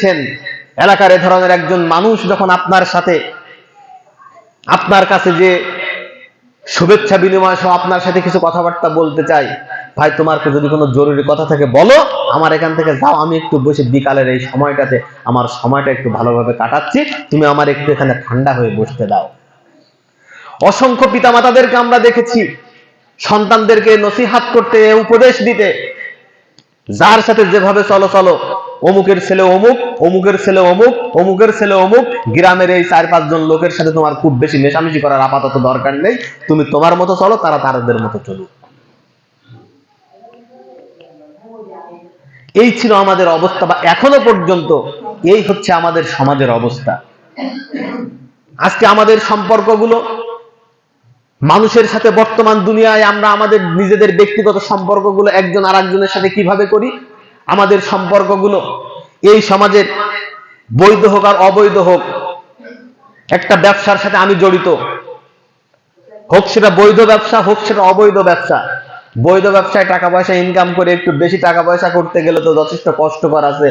দেখছেন, এলাকার এ ধরনের একজন মানুষ যখন আপনার সাথে, আপনার কাছে যে শুভেচ্ছা বিনিময় সহ আপনার সাথে কিছু কথাবার্তা বলতে চাই, ভাই, তোমার যদি কোনো জরুরি কথা থাকে বলো, আমার এখান থেকে যাও, আমি একটু বসে বিকালের এই সময়টাতে আমার সময়টা একটু ভালোভাবে কাটাচ্ছি, তুমি আমার একটু এখানে ঠান্ডা হয়ে বসতে দাও। অসংখ্য পিতামাতাদেরকে আমরা দেখেছি, সন্তানদেরকে নসিহাত করতে, উপদেশ দিতে, যার সাথে যেভাবে চলো চলো অমুকের ছেলে অমুক, অমুকের ছেলে অমুক, অমুকের ছেলে অমুক, গ্রামের এই চার পাঁচজন লোকের সাথে তোমার খুব বেশি মেশামেশি করার আপাতত দরকার নেই। তুমি তোমার মতো চলো, তারা তাদের মতো চলুক। এই ছিল আমাদের অবস্থা, বা এখনও পর্যন্ত এই হচ্ছে আমাদের সমাজের অবস্থা। আজকে আমাদের সম্পর্কগুলো, মানুষের সাথে বর্তমান দুনিয়ায় আমরা আমাদের নিজেদের ব্যক্তিগত সম্পর্কগুলো একজন আরেকজনের সাথে কীভাবে করি আমাদের সম্পর্কগুলো, এই সমাজের বৈধ হোক আর অবৈধ হোক, একটা ব্যবসার সাথে আমি জড়িত। হোক সেটা বৈধ ব্যবসা, হোক সেটা অবৈধ ব্যবসা। বৈধ ব্যবসায় টাকা পয়সা ইনকাম করে একটু বেশি টাকা পয়সা করতে গেলে তো যথেষ্ট কষ্টকর আছে।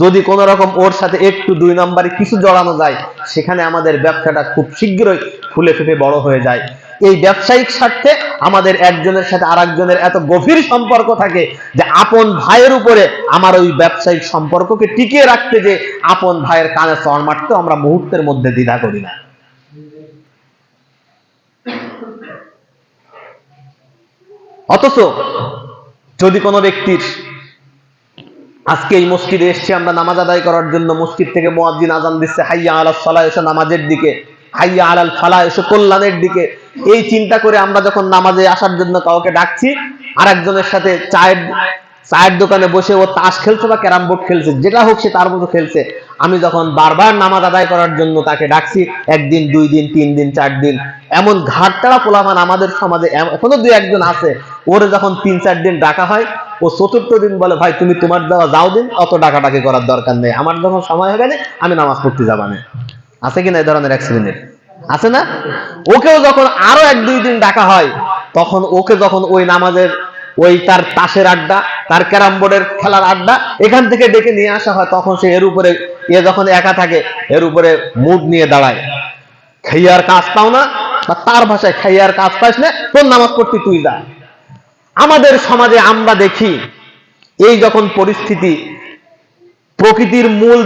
যদি কোন রকম ওর সাথে একটু দুই নম্বরে কিছু জড়ানো যায়, সেখানে আমাদের ব্যবসাটা খুব শীঘ্রই ফুলে ফেপে বড় হয়ে যায়। এই ব্যবসায়িক স্বার্থে আমাদের একজনের সাথে আরেকজনের এত গভীর সম্পর্ক থাকে যে আপন ভাইয়ের উপরে আমার ওই ব্যবসায়িক সম্পর্ককে টিকিয়ে রাখতে যে আপন ভাইয়ের কানে চর মারতেও আমরা মুহূর্তের মধ্যে দ্বিধা করি না। অথচ যদি কোনো ব্যক্তির আজকে এই মসজিদে এসছি আমরা নামাজ আদায় করার জন্য মসজিদ থেকে মোয়াজ্জিন আজান দিচ্ছে, হাইয়া আলাল ফালা এসে নামাজের দিকে হাইয়া আলাল ফালা এসে কল্যাণের দিকে। এই চিন্তা করে আমরা যখন নামাজে আসার জন্য কাউকে ডাকছি আর একজনের সাথে চায়ের চায়ের দোকানে বসে ও তাস খেলছে বা ক্যারাম বোর্ড খেলছে, যেটা হোক সে তার মতো খেলছে। আমি যখন বারবার নামাজ আদায় করার জন্য তাকে ডাকছি, একদিন, দুই দিন, তিন দিন, চার দিন, এমন ঘাটতারা পোলামান আমাদের সমাজে এখনও দুই একজন আছে। ওরে যখন তিন, চার দিন ডাকা হয়, ও চতুর্থ দিন বলে, ভাই, তুমি তোমার দেওয়া যাও দিন, অত ডাকাডাকি করার দরকার নেই। আমার যখন সময় হবে না, আমি নামাজ পড়তে যাবা না। আছে কিনা এই ধরনের এক আছে না? ওকেও যখন আরও এক দুই দিন ডাকা হয়, তখন ওকে যখন ওই নামাজের, ওই তার তাসের আড্ডা, তার ক্যারাম বোর্ডের খেলার আড্ডা এখান থেকে ডেকে নিয়ে আসা হয়, তখন সে এর উপরে, এ যখন একা থাকে, এর উপরে মুড নিয়ে দাঁড়ায়। খাইয়ার কাজ পাও না, বা তার ভাষায় খাইয়ার কাজ পাইস না, তোর নামাজ পড়তে তুই যা। আমাদের সমাজে আমরা দেখি, এই যখন পরিস্থিতি, প্রকৃতির মূল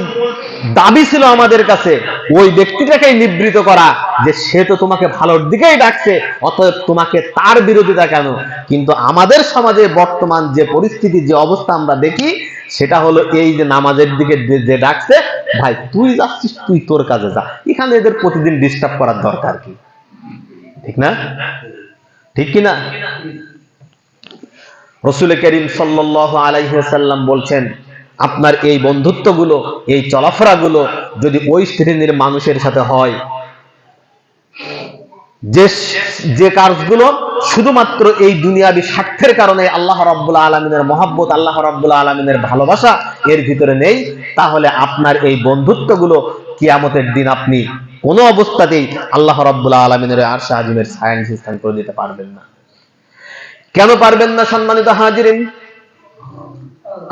দাবি ছিল আমাদের কাছে, ওই ব্যক্তিটাকেই নিবৃত করা যে সে তো তোমাকে ভালোর দিকেই ডাকছে, অতএব তোমাকে তার বিরোধিতা কেন? কিন্তু আমাদের সমাজে বর্তমান যে পরিস্থিতি, যে অবস্থা আমরা দেখি, সেটা হলো এই যে নামাজের দিকে যে- ডাকছে, ভাই, তুই যাচ্ছিস, তুই তোর কাজে যা। এখানে এদের প্রতিদিন ডিস্টার্ব করার দরকার কি? ঠিক না? ঠিক কি না রসুল করিম সাল্লাহ আলাইসাল্লাম বলছেন আপনার এই বন্ধুত্বগুলো, এই চলাফেরাগুলো যদি ওই শ্রেণির মানুষের সাথে হয়, যে যে কাজগুলো শুধুমাত্র এই দুনিয়াবি স্বার্থের কারণে আল্লাহ রাব্বুল আলমিনের মহাব্বত, আল্লাহ রাব্বুল আলমিনের ভালোবাসা এর ভিতরে নেই, তাহলে আপনার এই বন্ধুত্বগুলো কিয়ামতের দিন আপনি কোনো অবস্থাতেই আল্লাহ রাব্বুল আলমিনের আর শাহিমের সায়েন্স স্থান করে দিতে পারবেন না। কেন পারবেন না সম্মানিত হাজিরিন?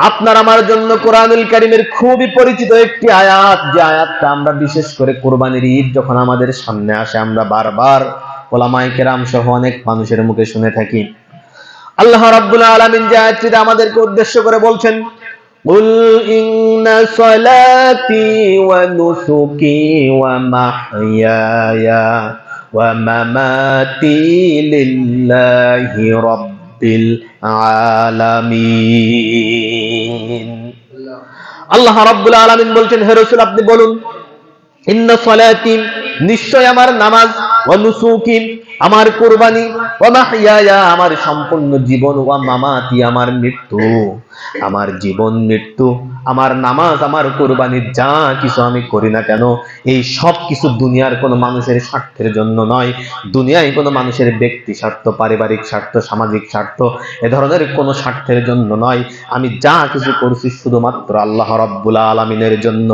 আপনার আমার জন্য কোরআনুল কারিমের খুবই পরিচিত একটি আয়াত যে আয়াতটা আমরা বিশেষ করে কোরবানির ঈদ যখন আমাদের সামনে আসে আমরা বারবার ওলামাই কেরাম সহ অনেক মানুষের মুখে শুনে থাকি আল্লাহ রাব্বুল আলামিন যে আয়াতটিতে আমাদেরকে উদ্দেশ্য করে বলছেন قل إن صلاتي ونسكي ومحياي ومماتي لله رب العالمين আল্লাহ রাব্বুল আলামিন হে রাসূল, আপনি বলুন, ইন্না সালাতি নিশ্চয় আমার নামাজ ওয়া আমার কুরবানি ওয়া আমার সম্পূর্ণ জীবন ওয়া মামাতি আমার মৃত্যু। আমার জীবন মৃত্যু আমার নামাজ, আমার কুরবানি যা কিছু আমি করি না কেন, এই সব কিছু দুনিয়ার কোনো মানুষের স্বার্থের জন্য নয়। দুনিয়ায় কোনো মানুষের ব্যক্তি স্বার্থ, পারিবারিক স্বার্থ, সামাজিক স্বার্থ, এ ধরনের কোনো স্বার্থের জন্য নয়। আমি যা কিছু করছি শুধুমাত্র আল্লাহ রাব্বুল আলামিনের জন্য।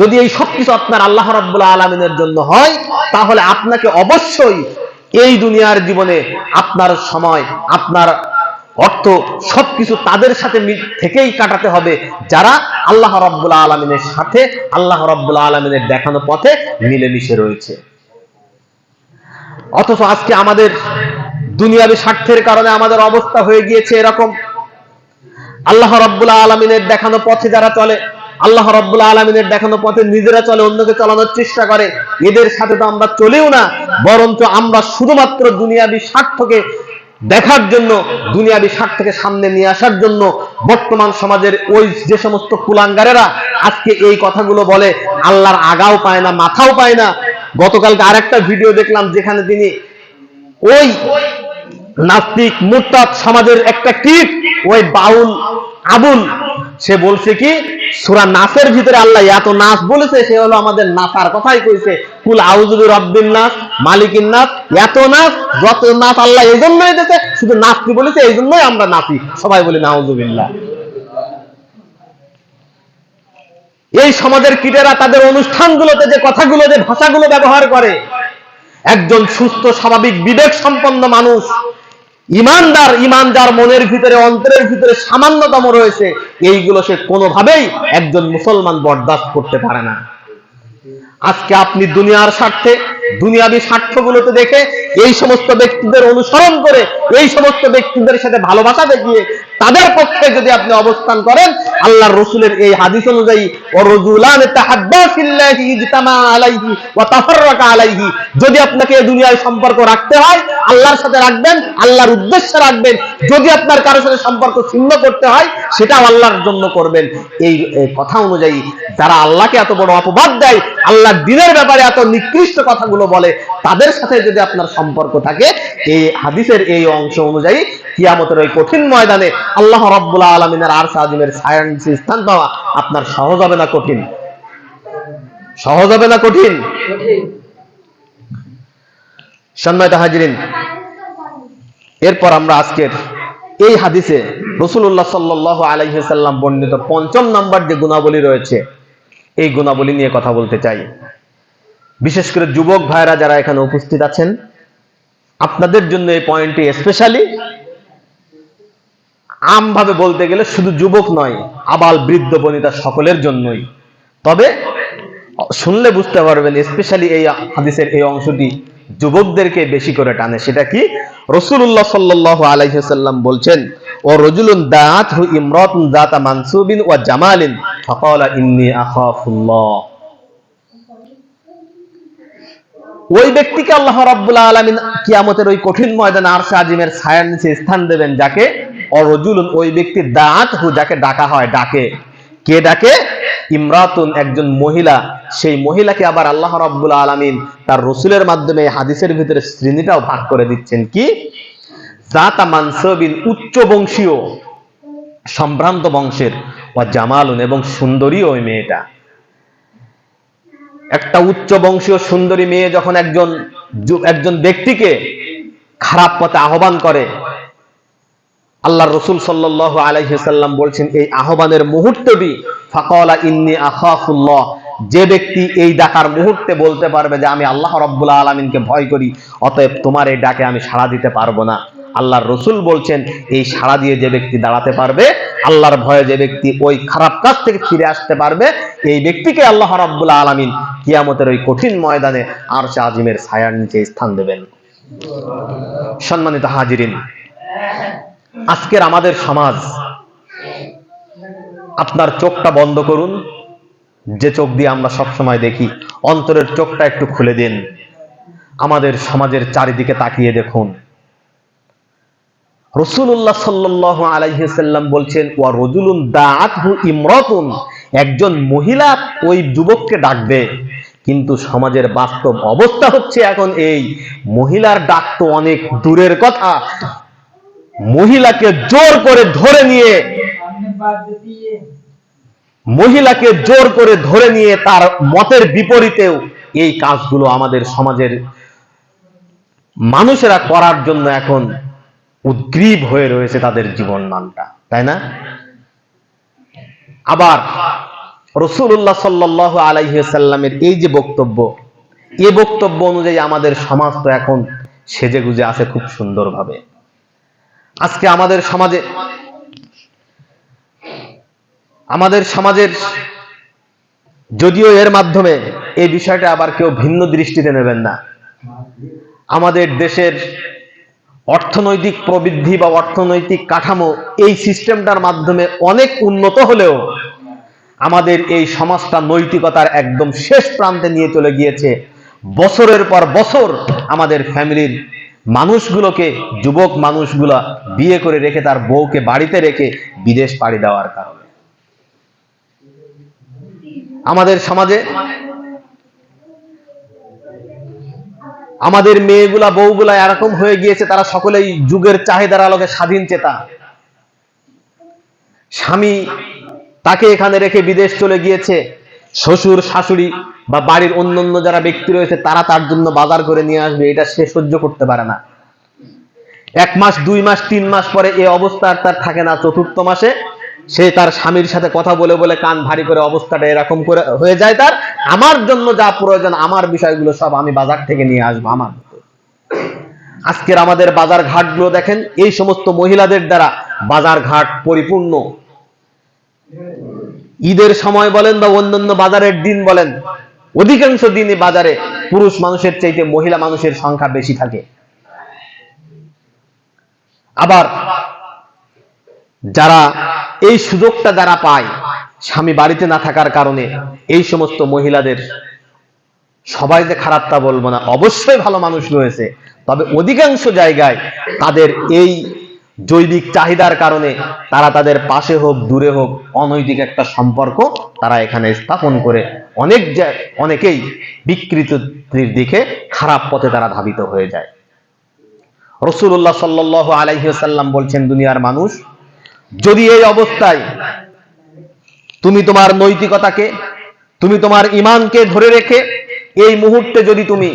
যদি এই সব কিছু আপনার আল্লাহ রাব্বুল আলমিনের জন্য হয়, তাহলে আপনাকে অবশ্যই এই দুনিয়ার জীবনে আপনার সময়, আপনার অর্থ সবকিছু তাদের সাথে থেকেই কাটাতে হবে। যারা আল্লাহ রব্বুল আলমিনের সাথে, আল্লাহ রব্বুল আলমিনের দেখানো পথে মিলেমিশে রয়েছে। অথচ আজকে আমাদের দুনিয়াবি স্বার্থের কারণে আমাদের অবস্থা হয়ে গিয়েছে এরকম। আল্লাহ রব্বুল আলমিনের দেখানো পথে যারা চলে, আল্লাহ রব্বুল আলমিনের দেখানো পথে নিজেরা চলে, অন্যকে চালানোর চেষ্টা করে। এদের সাথে তো আমরা চলেও না, বরঞ্চ আমরা শুধুমাত্র দুনিয়াবি স্বার্থকে দেখার জন্য, দুনিয়াবি থেকে সামনে নিয়ে আসার জন্য বর্তমান সমাজের ওই যে সমস্ত কুলাঙ্গারেরা আজকে এই কথাগুলো বলে, আল্লাহর আগাও পায় না, মাথাও পায় না। গতকালকে আরেকটা ভিডিও দেখলাম যেখানে তিনি ওই নাস্তিক মুরতাদ সমাজের একটা কীট ওই বাউল আবুল। সে বলছে কি, সুরা নাসের ভিতরে আল্লাহ এত নাচ বলেছে, সে হলো আমাদের নাচার কথাই কইছে, কুল আউজুবি রব্বিন নাস, মালিকিন নাচ এত নাচ যত নাচ আল্লাহ এই জন্যই দিয়েছে, শুধু নাচতে বলেছে এই জন্যই আমরা নাচি সবাই বলি নাউজুবিল্লাহ এই সমাজের কীটেরা তাদের অনুষ্ঠানগুলোতে যে কথাগুলো, যে ভাষাগুলো ব্যবহার করে, একজন সুস্থ, স্বাভাবিক বিবেক সম্পন্ন মানুষ ইমানদার ইমান যার মনের ভিতরে, অন্তরের ভিতরে সামান্যতম রয়েছে। এইগুলো সে কোনোভাবেই একজন মুসলমান বরদাস্ত করতে পারে না। আজকে আপনি দুনিয়ার স্বার্থে দুনিয়াবি স্বার্থগুলোতে দেখে এই সমস্ত ব্যক্তিদের অনুসরণ করে, এই সমস্ত ব্যক্তিদের সাথে ভালোবাসা দেখিয়ে তাদের পক্ষে যদি আপনি অবস্থান করেন, আল্লাহর রসুলের এই হাদিস অনুযায়ী যদি আপনাকে এই দুনিয়ায় সম্পর্ক রাখতে হয়, আল্লাহর সাথে রাখবেন, আল্লাহর উদ্দেশ্যে রাখবেন, যদি আপনার কারোর সাথে সম্পর্ক ছিন্ন করতে হয়, সেটাও আল্লাহর জন্য করবেন। এই কথা অনুযায়ী, যারা আল্লাহকে এত বড় অপবাদ দেয়, আল্লাহর দিনের ব্যাপারে এত নিকৃষ্ট কথাগুলো বলে, তাদের সাথে যদি আপনার সম্পর্ক থাকে, এই হাদিসের এই অংশ অনুযায়ী কিয়ামতের ওই কঠিন ময়দানে আল্লাহ রব্বুল আলমিনের আর সাজিমের সায়ান্স স্থান পাওয়া আপনার সহজ হবে না কঠিন? সহজ হবে না কঠিন? সম্মানিত হাজিরিন, এরপর আমরা আজকের এই হাদিসে রসুল্লাহ সাল্লাহ আলাইসাল্লাম বর্ণিত পঞ্চম নাম্বার যে গুণাবলী রয়েছে, এই গুণাবলী নিয়ে কথা বলতে চাই। বিশেষ করে যুবক ভাইরা যারা এখানে উপস্থিত আছেন, আপনাদের জন্য এই পয়েন্টটি স্পেশালি আমভাবে বলতে গেলে শুধু যুবক নয়, আবাল বৃদ্ধ বনিতা সকলের জন্যই। তবে শুনলে বুঝতে পারবেন স্পেশালি এই হাদিসের এই অংশটি যুবকদেরকে বেশি করে টানে। সেটা কি? রসুল্লাহ সাল্লাহ আলাইসাল্লাম বলছেন, ও রজুলুন দাঁত হু ইমরাতুন দাতা মানসুবিন ও জামালিন ফাকালা ইন্নী আখাফুল্লাহ। ওই ব্যক্তিকে আল্লাহ রাব্বুল আলামিন কিয়ামতের ওই কঠিন ময়দানে আরশে আজিমের ছায়ার নিচে স্থান দেবেন, যাকে অরজুলুন ওই ব্যক্তির দাঁত হু, যাকে ডাকা হয়, ডাকে। কে ডাকে? ইমরাতুন, একজন মহিলা। সেই মহিলাকে আবার আল্লাহ রাব্বুল আলামিন তার রসুলের মাধ্যমে হাদিসের ভিতরে শ্রেণীটাও ভাগ করে দিচ্ছেন কি? জাতা মানসবিন উচ্চ বংশীয়, সম্ভ্রান্ত বংশের ও জামালুন এবং সুন্দরী ওই মেয়েটা। একটা উচ্চ বংশীয় সুন্দরী মেয়ে যখন একজন একজন ব্যক্তিকে খারাপ পথে আহ্বান করে আল্লাহ রসুল সাল্লাহ আলাইসাল্লাম বলছেন, এই আহ্বানের মুহূর্তটি ফাকলা ইন্নি আখাফুল্লাহ যে ব্যক্তি এই ডাকার মুহূর্তে বলতে পারবে যে আমি আল্লাহ রব্বুল আলমিনকে ভয় করি, অতএব তোমার এই ডাকে আমি সাড়া দিতে পারব না। আল্লাহর রসুল বলছেন, এই সাড়া দিয়ে যে ব্যক্তি দাঁড়াতে পারবে আল্লাহর ভয়ে যে ব্যক্তি ওই খারাপ কাজ থেকে ফিরে আসতে পারবে, এই ব্যক্তিকে আল্লাহ রব্বুল আলমিন কিয়ামতের ওই কঠিন ময়দানে আর আজিমের ছায়ার নিচে স্থান দেবেন। সম্মানিত হাজিরিন, আজকের আমাদের সমাজ, আপনার চোখটা বন্ধ করুন, যে চোখ দিয়ে আমরা সব সময় দেখি, অন্তরের চোখটা একটু খুলে দিন। আমাদের সমাজের চারিদিকে তাকিয়ে দেখুন। রসুল্লাহ সাল্লাহ আলাইসাল্লাম বলছেন, ওয়া রজুলুন দাআতহু ইমরাতুন একজন মহিলা ওই যুবককে ডাকবে কিন্তু সমাজের বাস্তব অবস্থা হচ্ছে এখন এই, মহিলার ডাক তো অনেক দূরের কথা। মহিলাকে জোর করে ধরে নিয়ে, মহিলাকে জোর করে ধরে নিয়ে তার মতের বিপরীতেও এই কাজগুলো আমাদের সমাজের মানুষেরা করার জন্য এখন উদ্গ্রীব হয়ে রয়েছে তাদের জীবন মানটা, তাই না? আবার রসুল্লাহ সাল্লাহ আলাইসাল্লামের এই যে বক্তব্য, এ বক্তব্য অনুযায়ী আমাদের সমাজ তো এখন সেজে গুজে আছে খুব সুন্দরভাবে। আজকে আমাদের সমাজে, আমাদের সমাজের, যদিও এর মাধ্যমে এই বিষয়টা আবার কেউ ভিন্ন দৃষ্টিতে নেবেন না, আমাদের দেশের অর্থনৈতিক প্রবৃদ্ধি বা অর্থনৈতিক কাঠামো এই সিস্টেমটার মাধ্যমে অনেক উন্নত হলেও আমাদের এই সমাজটা নৈতিকতার একদম শেষ প্রান্তে নিয়ে চলে গিয়েছে। বছরের পর বছর আমাদের ফ্যামিলির মানুষগুলোকে, যুবক মানুষগুলা বিয়ে করে রেখে তার বউকে বাড়িতে রেখে বিদেশ পাড়ি দেওয়ার কারণে। আমাদের সমাজে আমাদের মেয়েগুলা, বউগুলা এরকম হয়ে গিয়েছে, তারা সকলেই যুগের চাহিদার আলোকে স্বাধীন চেতা। স্বামী তাকে এখানে রেখে বিদেশ চলে গিয়েছে। শ্বশুর, শাশুড়ি বা বাড়ির অন্যান্য যারা ব্যক্তি রয়েছে, তারা তার জন্য বাজার করে নিয়ে আসবে, এটা সে সহ্য করতে পারে না। এক মাস, দুই মাস, তিন মাস পরে এ অবস্থা আর তার থাকে না। চতুর্থ মাসে সে তার স্বামীর সাথে কথা বলে বলে কান ভারী করে অবস্থাটা এরকম করে হয়ে যায় তার। আমার জন্য যা প্রয়োজন, আমার বিষয়গুলো সব আমি বাজার থেকে নিয়ে আসব আমার আজকের আমাদের বাজার ঘাটগুলো দেখেন, এই সমস্ত মহিলাদের দ্বারা বাজার ঘাট পরিপূর্ণ। ঈদের সময় বলেন বা অন্যান্য বাজারের দিন বলেন, অধিকাংশ দিনই বাজারে পুরুষ মানুষের চাইতে মহিলা মানুষের সংখ্যা বেশি থাকে। আবার যারা এই সুযোগটা যারা পায় স্বামী বাড়িতে না থাকার কারণে এই সমস্ত মহিলাদের সবাই যে খারাপ তা বলব না, অবশ্যই ভালো মানুষ রয়েছে। তবে অধিকাংশ জায়গায় তাদের এই জৈবিক চাহিদার কারণে তারা তাদের পাশে হোক, দূরে হোক, অনৈতিক একটা সম্পর্ক তারা এখানে স্থাপন করে অনেক অনেকেই বিকৃতির দিকে খারাপ পথে তারা ধাবিত হয়ে যায়। রসুল্লাহ সাল্লাহ আলাইসাল্লাম বলছেন, দুনিয়ার মানুষ যদি এই অবস্থায় তুমি তোমার নৈতিকতাকে, তুমি তোমার ইমানকে ধরে রেখে এই মুহূর্তে যদি তুমি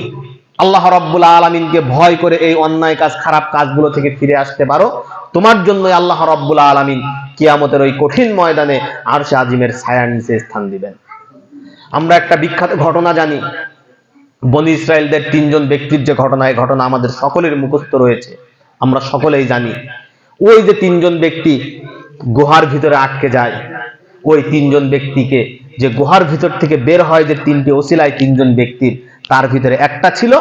আল্লাহ রব্বুল আলমিনকে ভয় করে এই অন্যায় কাজ, খারাপ কাজগুলো থেকে ফিরে আসতে পারো, তোমার জন্য আল্লাহ রব্বুল আলমিন কিয়ামতের ওই কঠিন ময়দানে আর সে আজিমের ছায়ার নিচে স্থান দিবেন। আমরা একটা বিখ্যাত ঘটনা জানি। বনি ইসরায়েলদের তিনজন ব্যক্তির যে ঘটনা, এই ঘটনা আমাদের সকলের মুখস্থ রয়েছে। আমরা সকলেই জানি। ওই যে তিনজন ব্যক্তি গুহার ভিতরে আটকে যায়। ওই তিনজন ব্যক্তিকে যে গুহার ভিতর থেকে বের হয় যে তিনটি ওসিলায় তিনজন ব্যক্তির, তার ভিতরে একটা ছিল।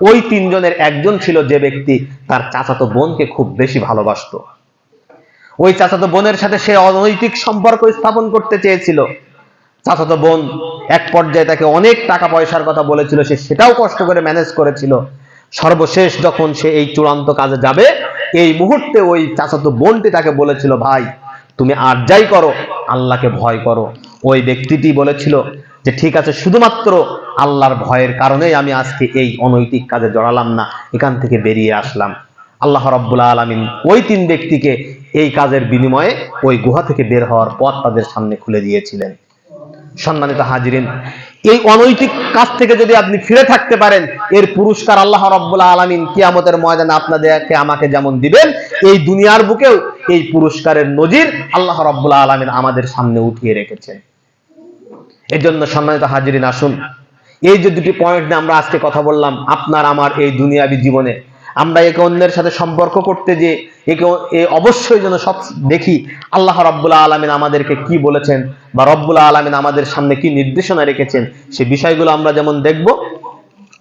ওই তিনজনের একজন ছিল যে ব্যক্তি তার চাচাতো বোনকে খুব বেশি ভালোবাসতো। ওই চাচাতো বোনের সাথে সে অনৈতিক সম্পর্ক স্থাপন করতে চেয়েছিল। চাচাতো বোন এক পর্যায়ে তাকে অনেক টাকা পয়সার কথা বলেছিল, সে সেটাও কষ্ট করে ম্যানেজ করেছিল। সর্বশেষ যখন সে এই চূড়ান্ত কাজে যাবে এই মুহূর্তে ওই চাচাতো বোনটি তাকে বলেছিল, ভাই, তুমি আর যাই করো, আল্লাহকে ভয় করো। ওই ব্যক্তিটি বলেছিল যে, ঠিক আছে, শুধুমাত্র আল্লাহর ভয়ের কারণেই আমি আজকে এই অনৈতিক কাজে জড়ালাম না, এখান থেকে বেরিয়ে আসলাম। আল্লাহ রব্বুল আলমিন ওই তিন ব্যক্তিকে এই কাজের বিনিময়ে ওই গুহা থেকে বের হওয়ার পথ তাদের সামনে খুলে দিয়েছিলেন। সম্মানিত হাজিরিন এই অনৈতিক কাজ থেকে যদি আপনি ফিরে থাকতে পারেন, এর পুরস্কার আল্লাহ রব্বুল্লাহ আলমিন কিয়ামতের ময়দানে আপনাদেরকে আমাকে যেমন দিবেন, এই দুনিয়ার বুকেও এই পুরস্কারের নজির আল্লাহ রব্বুল্লাহ আলমিন আমাদের সামনে উঠিয়ে রেখেছেন। এর জন্য সম্মানিত হাজিরিন, আসুন। এই যে দুটি পয়েন্ট নিয়ে আমরা আজকে কথা বললাম, আপনার, আমার এই দুনিয়াবি জীবনে আমরা একে অন্যের সাথে সম্পর্ক করতে যে একে অবশ্যই যেন সব দেখি, আল্লাহ রব্বুল্লাহ আলমিন আমাদেরকে কি বলেছেন বা রব্বুল্লাহ আলমিন আমাদের সামনে কি নির্দেশনা রেখেছেন, সে বিষয়গুলো আমরা যেমন দেখব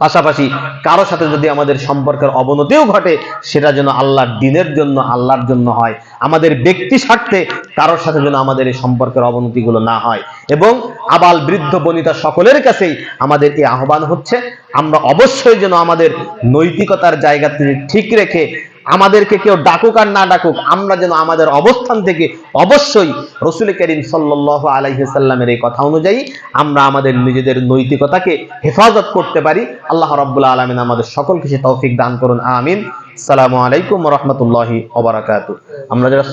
পাশাপাশি কারও সাথে যদি আমাদের সম্পর্কের অবনতিও ঘটে, সেটা যেন আল্লাহর দিনের জন্য, আল্লাহর জন্য হয়। আমাদের ব্যক্তি স্বার্থে কারোর সাথে যেন আমাদের এই সম্পর্কের অবনতিগুলো না হয়। এবং আবাল বৃদ্ধ বনিতা সকলের কাছেই আমাদের এই আহ্বান হচ্ছে, আমরা অবশ্যই যেন আমাদের নৈতিকতার জায়গা থেকে ঠিক রেখে আমাদেরকে কেউ ডাকুক আর না ডাকুক, আমরা যেন আমাদের অবস্থান থেকে অবশ্যই রসুল করিম সাল্লাহ আলাইসাল্লামের এই কথা অনুযায়ী আমরা আমাদের নিজেদের নৈতিকতাকে হেফাজত করতে পারি। আল্লাহ রব্বুল্লা আলমিন আমাদের সকলকে সে তৌফিক দান করুন, আমিন। সালামু আলাইকুম রহমতুল্লাহি ওবরাকাত আমরা যারা